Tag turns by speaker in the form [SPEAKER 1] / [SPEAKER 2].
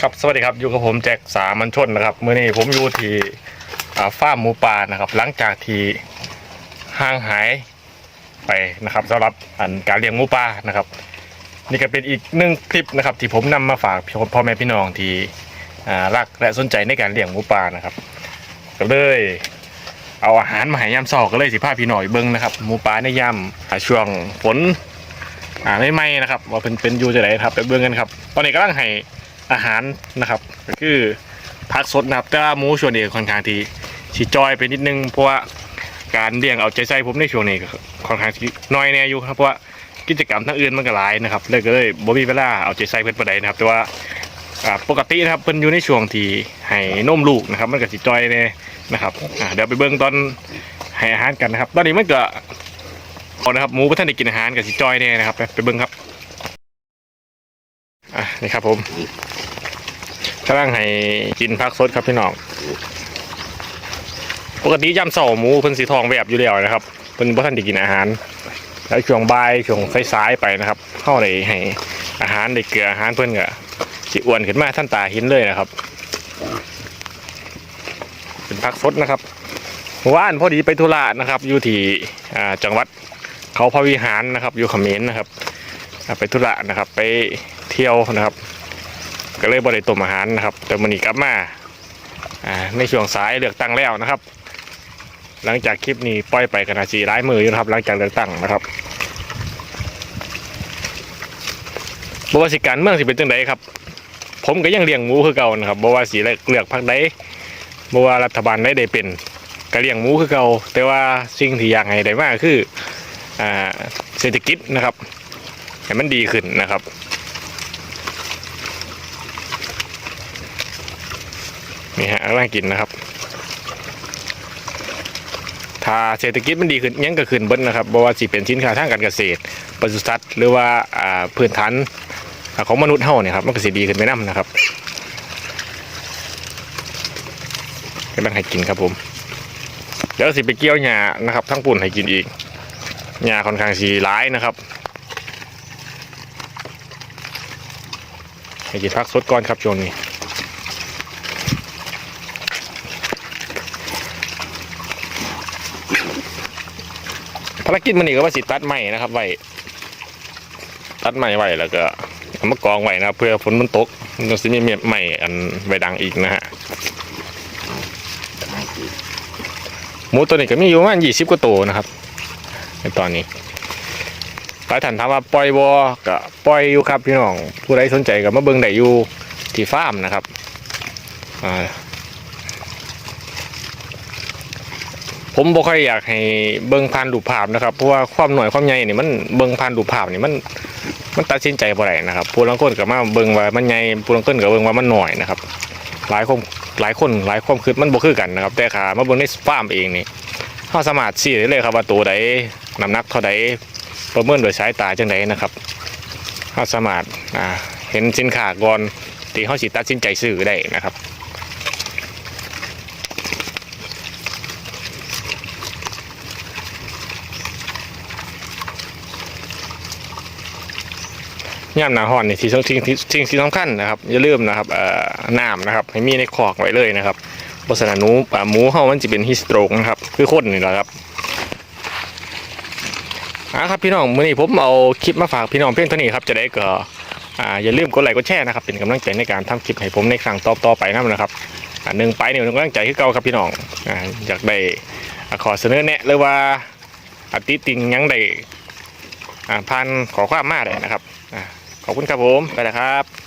[SPEAKER 1] ครับสวัสดีครับอยู่กับผมแจ็คสามัญชนนะครับเมื่อนี้ผมอยู่ที่อ่าฟาร์มหมูป่านะครับ หลังจากที่ห่างหายไปนะครับสำหรับอันการเลี้ยงหมูป่านะครับ นี่ก็เป็นอีกหนึ่งคลิปนะครับ ที่ผมนำมาฝากพ่อแม่พี่น้องที่รักและสนใจในการเลี้ยงหมูป่านะครับ ก็เลยเอาอาหารมาให้ยามซอกก็เลยสิพาพี่หน้องไปเบิ้งนะครับหมูป่าในย่ำช่วงฝนอ่าไม่ไหมนะครับ ว่าเป็นเป็นอยู่จะไหนครับไปเบิ้งกันครับ ตอนนี้กำลังให้ อาหารนะครับ ก็คือผักสดนะครับแต่ว่าหมูช่วงนี้ค่อนข้างที่ชิจอยไปนิดนึงเพราะว่าการเลี้ยงเอาใจใส่ผมในช่วงนี้ก็ค่อนข้างที่น้อยแน่อยู่ครับเพราะว่ากิจกรรมทั้งอื่นมันก็หลายนะครับเลยก็เลยบ่มีเวลาเอาใจใส่เพิ่นปานใดนะครับ แต่ว่าปกตินะครับเพิ่นอยู่ในช่วงที่ให้นมลูกนะครับ มันก็สิจอยแน่นะครับเดี๋ยวไปเบิ่งตอนให้อาหารกันนะครับ ตอนนี้มันก็เอานะครับหมูก็ท่านได้กินอาหารก็สิจอยแน่นะครับไปเบิ่งครับ นี่ครับผมกำลังให้กินพักสดครับพี่น้องปกติยำเสาหมูเพิ่นสีทองแบบอยู่แล้วนะครับเพิ่นบ่ทันได้กินอาหาร แล้วช่วงบ่ายช่วงสายๆไปนะครับเข้าได้ให้อาหารได้เกลืออาหารเพิ่นก็สิอ้วนขึ้นมาท่านตาเห็นเลยนะครับ เป็นพักสดนะครับว่านพอดีไปธุระนะครับ อยู่ที่จังหวัดเขาพระวิหารนะครับ อยู่เขมรนะครับ ไปธุระนะครับ ไป เที่ยวนะครับ ก็เลยบริต้มอาหารนะครับ แต่มันนี้กลับมาอ่าในช่วงสายเลือกตั้งแล้วนะครับ หลังจากคลิปนี้ปล่อยไปกันนาจีร้ายมืออยู่นะครับ หลังจากเลือกตั้งนะครับบว่าสิการเมืองสิเป็นจังไดครับ ผมก็ยังเลี้ยงหมูคือเก่านะครับบว่าสิเลือกพรรคใดบว่ารัฐบาลใดได้เป็นก็เลี้ยงหมูคือเก่าแต่ว่าสิ่งที่อยากให้ได้มากคืออเศรษฐกิจนะครับให้มันดีขึ้นนะครับ นี่ฮะกำลังกินนะครับ ถ้าเศรษฐกิจมันดีขึ้นยังก็ขึ้นเบิ้นะครับบ่ว่าสิเป็นสินค้าทางการเกษตรปศุสัตว์หรือว่าอ่าพื้นฐานของมนุษย์เฮาเนี่ยครับมันก็สิดีขึ้นไปนํนะครับกำลังให้กินครับผมเดี๋ยวสิไปเกี่ยวหญ้านะครับ ทั้งปุ่นให้กินอีกหญ้าค่อนข้างสีร้ายนะครับให้กินพักสดก่อนครับช่วงนี้ ภารกิจมันนี่ก็ว่าสิตัดไม้นะครับไว้ตัดไม้ไว้แล้วก็เอามากองไว้นะครับเพื่อฝนมันตกมันจะมีไม้อันไว้ดังอีกนะฮะหมูตัวนี้ก็มีอยู่ประมาณยี่สิบกว่าตัวนะครับในตอนนี้หลายท่านถามว่าปล่อยบก็ปล่อยอยู่ครับพี่น้องผู้ใดสนใจก็มาเบิ่งได้อยู่ที่ฟาร์มนะครับอ่า ผมบ่ค่อยอยากให้เบิ่งผ่านรูภาพนะครับเพราะว่าความหน่อยความใหญ่นี่มันเบิ่งผ่านรูภาพนี่มันมันตัดสินใจบ่ได้นะครับผู้ลางคนก็มาเบิ่งว่ามันใหญ่ผู้ลางคนก็เบิ่งว่ามันหน้อยนะครับ หลายคนหลายคนหลายความคิดมันบ่คือกันนะครับ แต่ขามาเบิ่งในฟาร์มเองนี่เฮาสามารถชี้ได้เลยครับว่าตัวใดน้ำหนักเท่าใดประเมินโดยสายตาจังไดนะครับเฮาสามารถอ่าเห็นสินค้าก่อนที่เฮาสิตัดสินใจซื้อได้นะครับ ย่ามหนาห่อนนี่ที่สิ่งที่สิ่งที่สำคัญนะครับอย่าลืมนะครับเอ่อน้ำนะครับให้มีในคอกไว้เลยนะครับบสนาหนูอ่าหมูเฮามันจะเป็นฮิสโตรกนะครับคือคนนี่แหละครับอ่าครับพี่น้องมื้อนี้ผมเอาคลิปมาฝากพี่น้องเพียงเท่านี้ครับจะได้ก็อ่าอย่าลืมกดไลค์กดแชร์นะครับเป็นกำลังใจในการทำคลิปให้ผมในครั้งต่อๆไปนั่นนะครับอ่าหนึ่งไปหนึ่งกำลังใจคือเก่าครับพี่น้องอ่าอยากได้อ่าขอเสนอแนะหรือว่าอติติงยังได้อ่าผ่านขอความมาได้นะครับ ขอบคุณครับผม ไปแล้วครับ